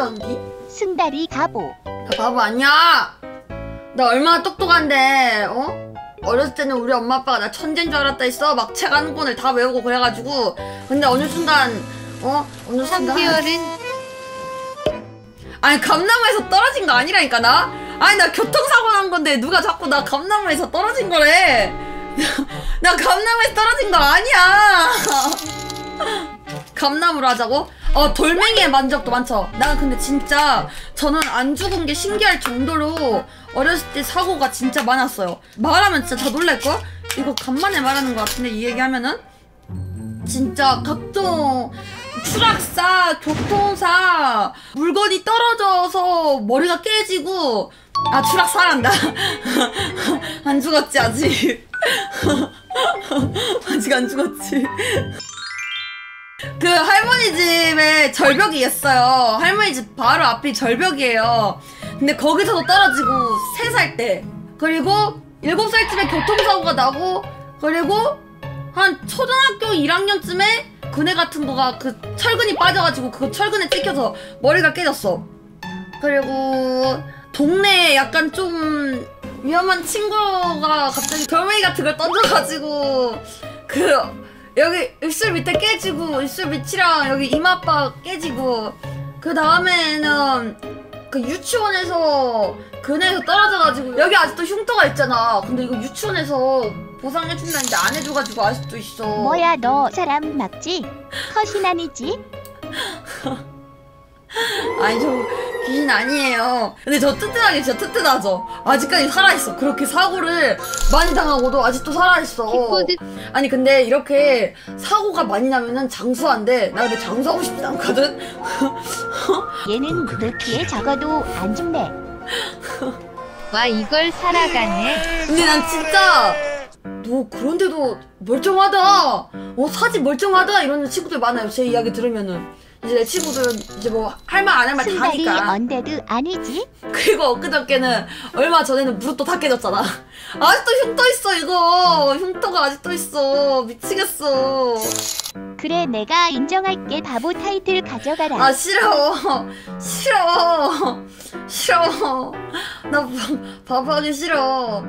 싶다는디? 승달이 가보. 나 바보 아니야. 나 얼마나 똑똑한데, 어? 어렸을 때는 우리 엄마 아빠가 나 천재인 줄 알았다 했어. 막 책 한 권을 다 외우고 그래가지고. 근데 어느 순간, 어? 어느 순간. 3개월은 아니, 감나무에서 떨어진 거 아니라니까, 나? 아니, 나 교통사고 난 건데 누가 자꾸 나 감나무에서 떨어진 거래. 나 감나무에서 떨어진 거 아니야. 감나무로 하자고? 어, 돌멩이의 만족도 많죠. 난 근데 진짜 저는 안 죽은 게 신기할 정도로 어렸을 때 사고가 진짜 많았어요. 말하면 진짜 다 놀랄걸? 이거 간만에 말하는 것 같은데 이 얘기하면은? 진짜 각종 추락사, 교통사, 물건이 떨어져서 머리가 깨지고 아 추락사란다. 안 죽었지 아직. 아직 안 죽었지. 그 할머니 집에 절벽이 있어요. 할머니 집 바로 앞이 절벽이에요. 근데 거기서도 떨어지고 3살 때 그리고 7살 쯤에 교통사고가 나고 그리고 한 초등학교 1학년쯤에 그네 같은 거가 그 철근이 빠져가지고 그 철근에 찍혀서 머리가 깨졌어. 그리고 동네에 약간 좀 위험한 친구가 갑자기 돌멩이 같은 걸 던져가지고 그 여기 입술 밑에 깨지고 입술 밑이랑 여기 이마빠 깨지고 그 다음에는 그 유치원에서 그네에서 떨어져가지고 여기 아직도 흉터가 있잖아. 근데 이거 유치원에서 보상해준다는데 안 해줘가지고 아직도 있어. 뭐야 너 사람 맞지? 컷이 아니지? 아니 저 귀신 아니에요. 근데 저 튼튼하게 진짜 튼튼하죠. 아직까지 살아있어. 그렇게 사고를 많이 당하고도 아직도 살아있어. 아니 근데 이렇게 사고가 많이 나면은 장수한데 나 근데 장수하고 싶지 않거든. 얘는 노트에 적어도 안 죽네. 와 이걸 살아가네. 근데 난 진짜 너 그런데도 멀쩡하다. 어 사지 멀쩡하다 이러는 친구들 많아요. 제 이야기 들으면은 이제 내 친구들은 이제 뭐 할 말 안 할 말다 승달이 하니까. 언데드 아니지? 그리고 엊그저께는 얼마 전에는 무릎도 다 깨졌잖아. 아직도 흉터 있어 이거. 흉터가 아직도 있어. 미치겠어. 그래 내가 인정할게 바보 타이틀 가져가라. 아 싫어. 싫어. 싫어. 나 바- 바보하기 싫어.